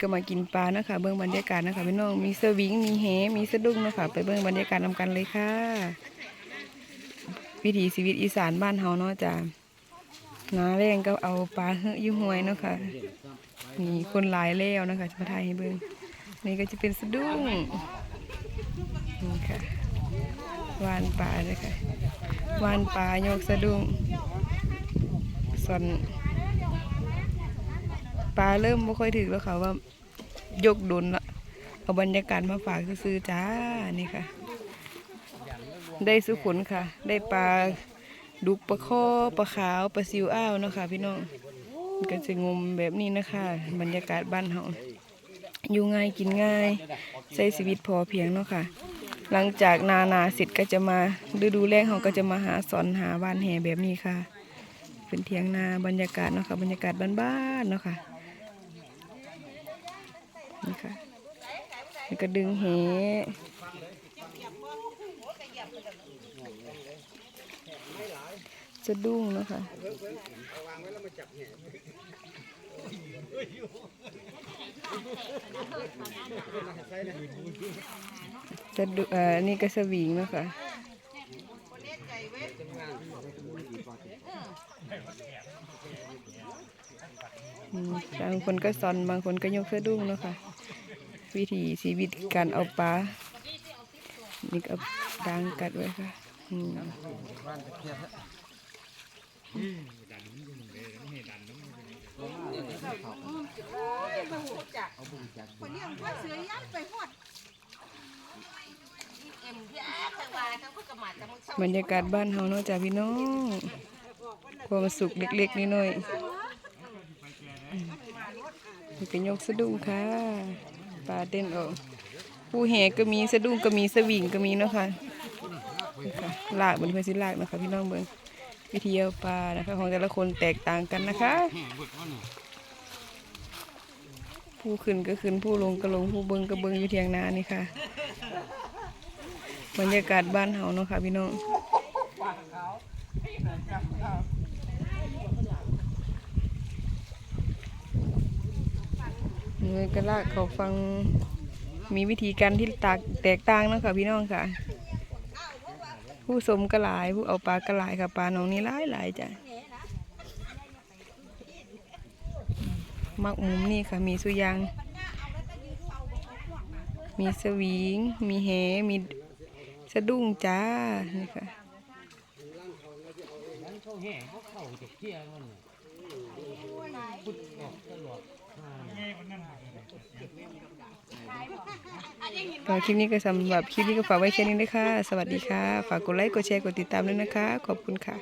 ก็มากินปลานะคะ เบื้องบรรยากาศนะคะพี่น้องมีสวิงมีแหมีสะดุ้งนะคะ ไปเบื้องบรรยากาศนำกันเลยค่ะ วิถีชีวิตอีสานบ้านเฮาเนาะจ้ะหนาแรงก็เอาปลาเฮ้อยุ่หวยเนาะค่ะมีคนหลายแล้วนะคะจะมาถ่ายให้เบิ่งนี่ก็จะเป็นสะดุ้งนี่ค่ะวานปลาเลยค่ะวานปลาโยกสะดุ้งส่วน ปลาเริ่มไม่ค่อยถึงแล้วค่ะว่ายกดุนละเอาบรรยากาศมาฝากซื้อจ้านี่ค่ะ ได้สุขุนค่ะ ได้ปลาดุกปลาข้อปลาขาวปลาซิวอ้าวเนาะค่ะพี่น้องก็จะงมแบบนี้นะคะ บรรยากาศบ้านเฮาอยู่ง่ายกินง่ายใช้ชีวิตพอเพียงเนาะค่ะ หลังจากนานาเสร็จก็จะมาฤดูแล้งเขาก็จะมาหาสอนหาบ้านแห่แบบนี้ค่ะเป็นเทียงนาบรรยากาศเนาะค่ะบรรยากาศบ้านๆเนาะค่ะ นี่ค่ะแล้วก็ดึงเหจะดุ้งนะคะจะดุเอ่อนี่ก็สวิงนะคะบางคนก็ซอนบางคนก็ยกเสะดุ้งนะคะ วิถีชีวิตการเอาปลานี่ก็ดังกัดไว้ค่ะอืมคนเลี้ยงว่าเสือยัดไปหมดบรรยากาศบ้านเฮาเนาะจ้ะพี่น้องความสุขเล็กๆน้อยๆอืมนี่ก็ยกสะดุ้งค่ะ ปลาเต้นออกผู้แห่ก็มีสะดุ้งก็มีสวิงก็มีเนาะค่ะนี่ค่ะลากเหมือนเพื่อนสิลากนะคะพี่น้องเบิ่งวิธีเอาปลานะคะ ของแต่ละคนแตกต่างกันนะคะ ผู้ขึ้นก็ขึ้นผู้ลงก็ลงผู้เบิงก็เบิงอยู่เทียงนานี่ค่ะบรรยากาศบ้านเฮาเนาะค่ะพี่น้อง เงยกระลากเขาฟังมีวิธีการที่ตากแตกต่างนะคะพี่น้องค่ะ ผู้สมกระหลายผู้เอาปลากระหลายค่ะปลาหนองนี้หลายหลายจ้ะมักมุมนี่ค่ะมีสุยาง มีสวิง มีแหมีสะดุ้งจ้านี่ค่ะ ก็คลิปนี้ก็สำหรับคลิปนี้ก็ฝากไว้แค่นี้นะคะ สวัสดีค่ะ ฝากกดไลค์ กดแชร์ กดติดตามด้วยนะคะ ขอบคุณค่ะ